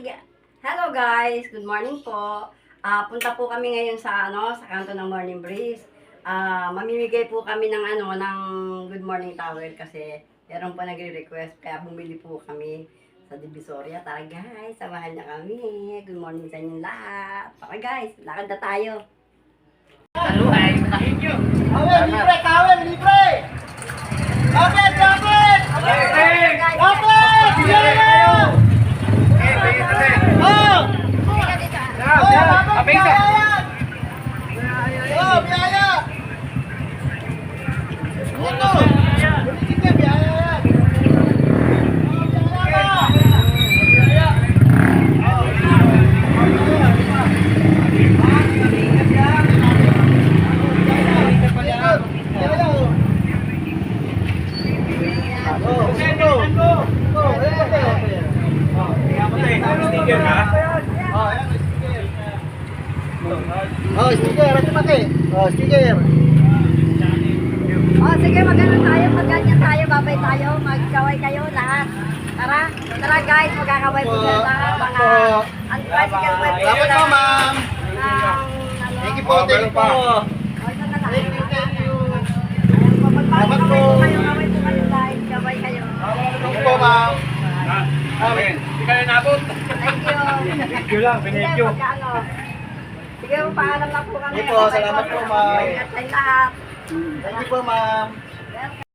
Hello guys, good morning po. Ah, punta po kami ngayon sa ano, sa kanto ng Morning Breeze. Ah, mamimigay po kami ng ano, ng Good Morning Towel kasi meron po nagre-request kaya bumili po kami sa Divisoria. Tara guys, samahan niya kami. Good morning sa inyo lahat. Tara guys, lakad na tayo. Oh, biyaya! Biyaya, oh. Oh, ito. Oh. Oh? Oh. Oh. Oh. Oh, sige, magano tayo, magganyan tayo, babay tayo, magkaway kayo lahat. Tara, tara guys, magkakaway po tayo lahat. Mga, ang bicycle web. Salamat po, ma'am. Ano, Thank you po, thank you po. Oh, lang. Thank you, thank you. Salamat po po. kayo, kaway po kayo guys, kaway kayo. Thank you po, ma'am. Amen. Hindi ka na nabot. Thank you. Thank you lang, Sige, pinedyo. magkaano. Sige, paalam na po kami. Sige po, salamat po, ma'am. Ingat tayo lahat. Thank you po, ma'am.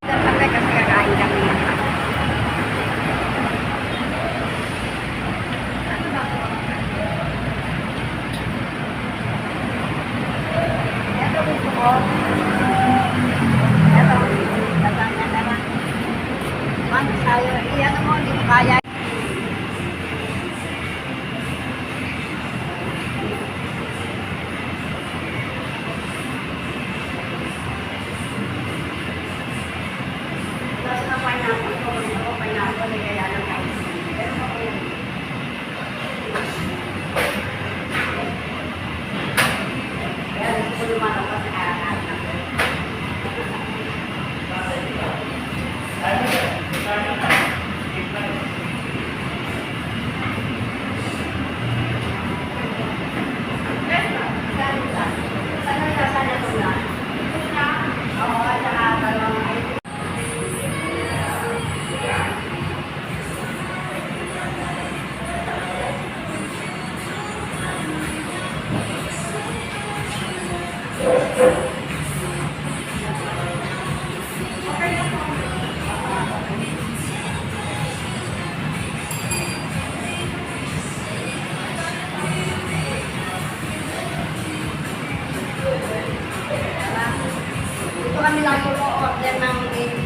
Siyempre kasi kakain kami. Ito gusto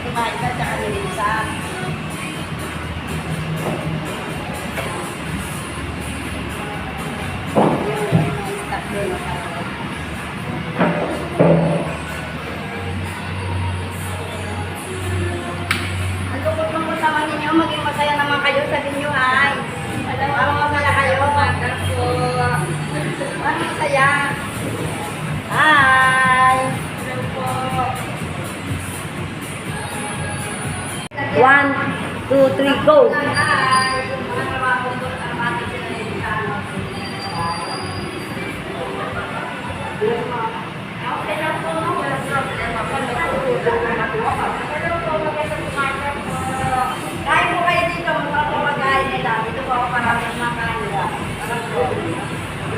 kumain ka sa One, two, three, go!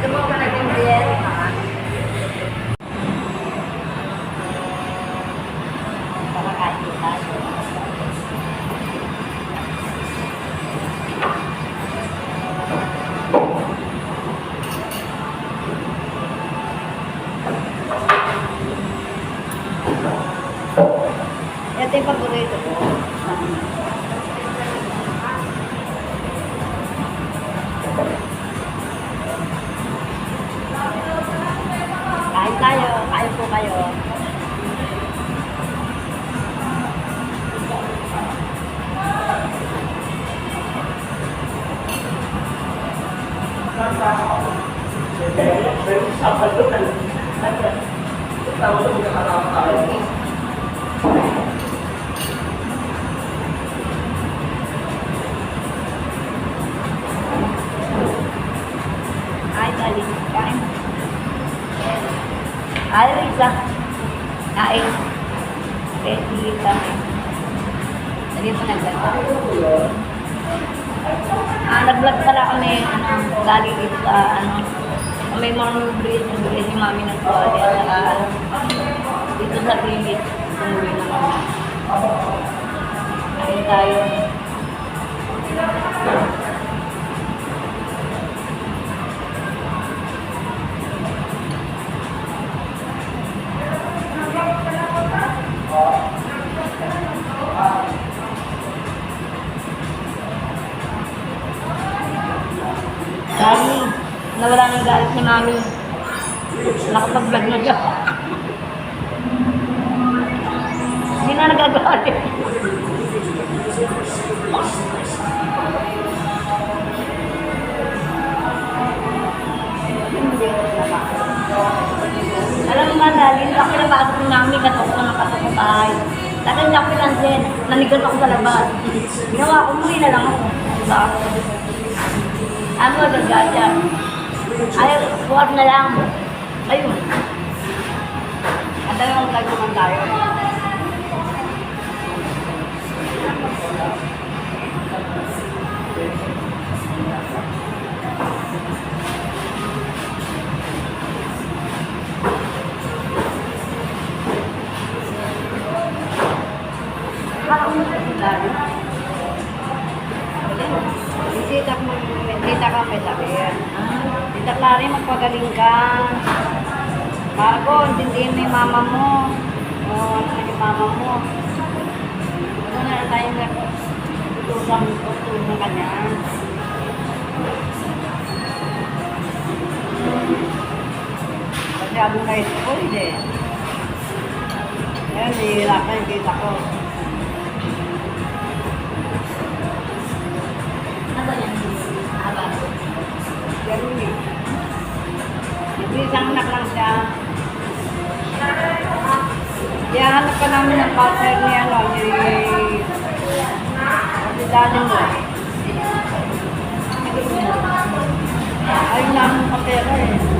Kain po kayo. Sabado na. Sabado na. Sabado na. Sabado na. Lagi pa nagdala. Ah, nag-vlog pala kami, ano, galing dito sa, ano, may morning breeze, nagbigay si mami ng tuwali, at saka, ano, dito sa clinic, tumuloy na. Kain tayo. Mami, nawala ng galit ni mami. Nakapag-vlog na siya. Hindi na nagagalit. Alam mo nga dahil ako napasok ng mami, katok ko ng katok ko bahay. Dahil ako pinansin, nanigan ako sa labas. Ginawa ko, umuwi na lang ako. Diba? Ano agad yan? Ay, buhat na lang. Ayun. At dalawang vlog naman tayo. Parang mo kasi Tita mo, tita ka may sakit. Tita Clary, magpagaling ka. Marco, intindihin mo yung mama mo. O, ano na yung mama mo. Ano na lang tayo na tutulong, tutulong ka niya. Masyadong na school eh. Ngayon, nihirapan kita ko. Namin ng partner ni ano, ni... Si Dani mo. Ayun lang ang kapera eh.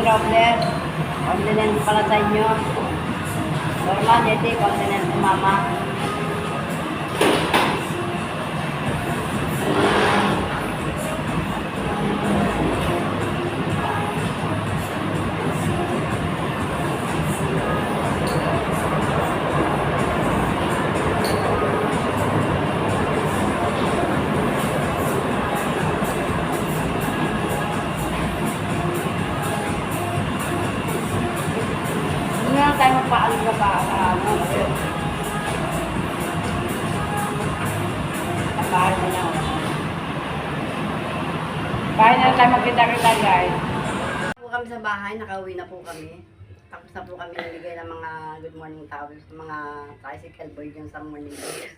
Kay Loring Robles. Compliment pala sa inyo. Norma, Dede, compliment sa mama. Bahay, nakauwi na po kami. Tapos na po kami nagbigay ng mga good morning towels mga tricycle boy dyan sa morning breeze.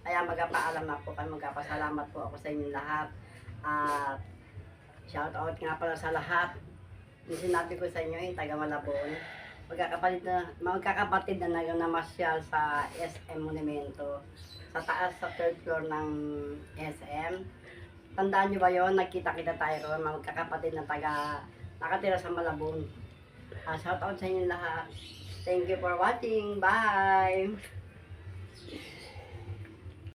Kaya magpapaalam na po kami, magpapasalamat po ako sa inyo lahat. At shout out nga pala sa lahat. Yung sinabi ko sa inyo yung taga Malabon. Magkakapatid na, magkakapatid na nag namasyal sa SM Monumento. Sa taas, sa third floor ng SM. Tandaan nyo ba yon Nagkita-kita tayo ron, magkakapatid na taga nakatira sa Malabon. Ah, shout out sa inyo lahat. Thank you for watching. Bye!